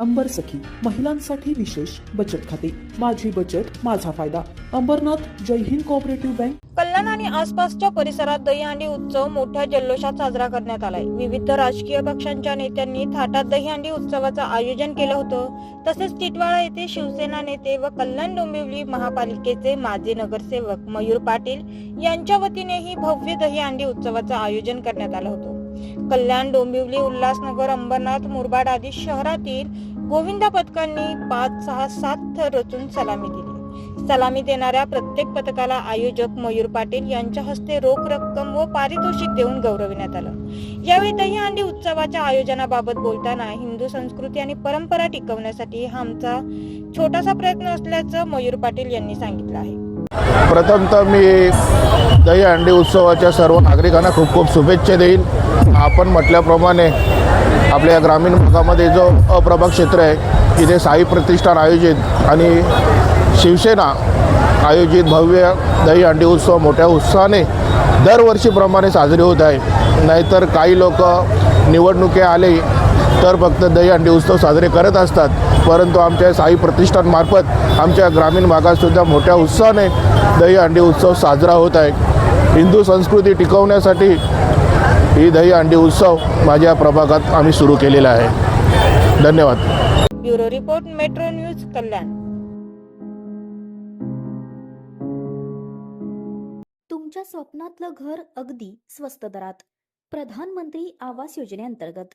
अंबर सखी महिलांसाठी विशेष बचत खाते. माझी बचत माझा फायदा. Ambernath Jai Hind cooperative bank. कल्याण आणि आसपासच्या परिसरात दहीहंडी उत्सव मोठ्या जल्लोषात साजरा करण्यात आलाय. विविध राजकीय पक्षांच्या नेत्यांनी थाटात दहीहंडी उत्सवाचं आयोजन केलं होतं. तसेच टिटवाळा येथे शिवसेना नेते व कल्याण डोंबिवली महापालिकेचे माजी नगरसेवक मयूर पाटील यांच्या वतीनेही भव्य दहीहंडी उत्सवाचं आयोजन करण्यात आलं होतं. कल्याण डोंबिवली उल्हासनगर अंबरनाथ मुरबाड आदी शहरातील गोविंदा पथकांनी पाच सहा सात थर रचून सलामी दिली. सलामी देणाऱ्या प्रत्येक पथकाला आयोजक मयूर पाटील यांच्या हस्ते रोख रक्कम व पारितोषिक देऊन गौरविण्यात आलं. यावेळी दहीहंडी उत्सवाच्या आयोजनाबाबत बोलताना हिंदू संस्कृती आणि परंपरा टिकवण्यासाठी हा आमचा छोटासा प्रयत्न असल्याचं मयूर पाटील यांनी सांगितलं आहे. प्रथमतः मी दही अंडी उत्सवाच्या सर्व नागरिकांना खूप खूप शुभेच्छा देईन. आपण म्हटल्याप्रमाणे आपल्या ग्रामीण भागामध्ये जो अप्रभाग क्षेत्र आहे तिथे साई प्रतिष्ठान आयोजित आणि शिवसेना आयोजित भव्य दही अंडी उत्सव मोठ्या उत्साहाने दरवर्षीप्रमाणे साजरी होत आहे. नाहीतर काही लोक निवडणुके आले तर फक्त दही अंडी उत्सव साजरे करत असतात परंतु आमच्या साई प्रतिष्ठानमार्फत आमच्या ग्रामीण भागातसुद्धा मोठ्या उत्साहाने दही अंडी उत्सव साजरा होत आहे. हिंदू संस्कृती टिकवण्यासाठी ही दही अंडी उत्सव माझ्या प्रभागात आम्ही सुरू केलेला आहे. धन्यवाद. Bureau report metro news Kalyan. तुमच्या स्वप्नातलं घर अगदी स्वस्त दरात. प्रधानमंत्री आवास योजनेअंतर्गत.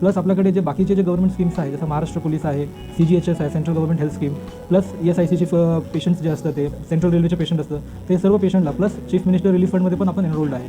प्लस आपल्याकडे जे बाकीचे जे गव्हर्मेंट स्कीम्स आहे जसं महाराष्ट्र पोलीस आहे सी जी एच एस आहे central government health scheme plus S I सीचे पेशंट्स जे असतात ते सेंट्रल रेल्वेचे पेशंट असतं ते सर्व पेशंटला प्लस चीफ मिनिस्टर रिलीफ फंडमध्ये पण आपण एनरोल्ड आहे.